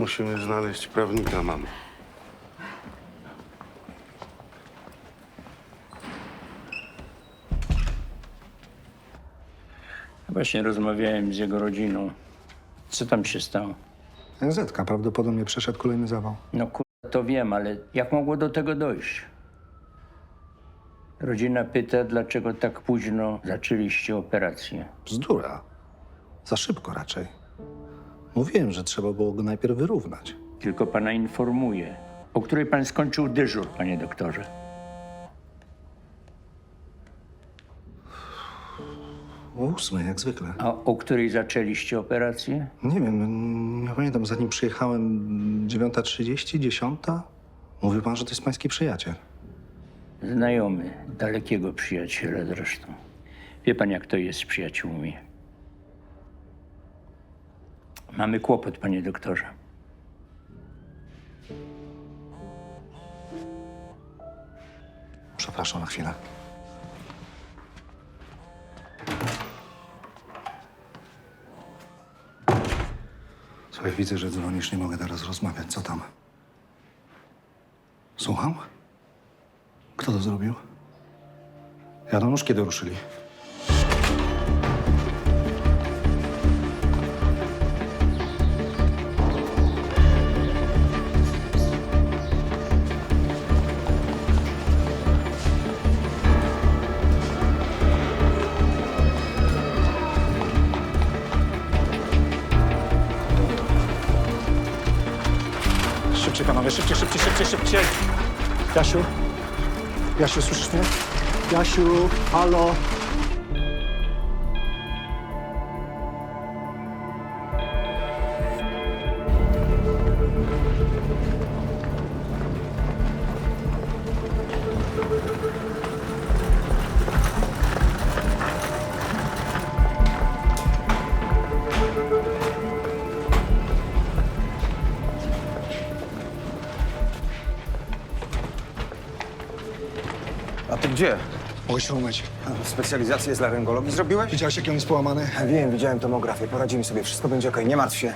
Musimy znaleźć prawnika, mamo. Właśnie rozmawiałem z jego rodziną. Co tam się stało? NZ prawdopodobnie przeszedł kolejny zawał. No kurwa, to wiem, ale jak mogło do tego dojść? Rodzina pyta, dlaczego tak późno zaczęliście operację. Bzdura. Za szybko raczej. Mówiłem, że trzeba było go najpierw wyrównać. Tylko pana informuję. O której pan skończył dyżur, panie doktorze? O ósmej, jak zwykle. A o której zaczęliście operację? Nie wiem, nie pamiętam, zanim przyjechałem 9.30, 10. Mówi pan, że to jest pański przyjaciel. Znajomy, dalekiego przyjaciela zresztą. Wie pan, jak to jest z przyjaciółmi. Mamy kłopot, panie doktorze. Przepraszam na chwilę. Słuchaj, widzę, że dzwonisz, nie mogę teraz rozmawiać. Co tam? Słucham? Kto to zrobił? Janusz, kiedy ruszyli? Szybciej, panowie, szybciej, szybciej, szybciej, szybciej. Jasiu? Jasiu, słyszysz mnie? Jasiu, halo? A ty gdzie? Mogę się umyć. Specjalizację z laryngologii zrobiłeś? Widziałeś, jaki on jest połamany? Wiem, widziałem tomografię. Poradzimy sobie, wszystko będzie okej, nie martw się.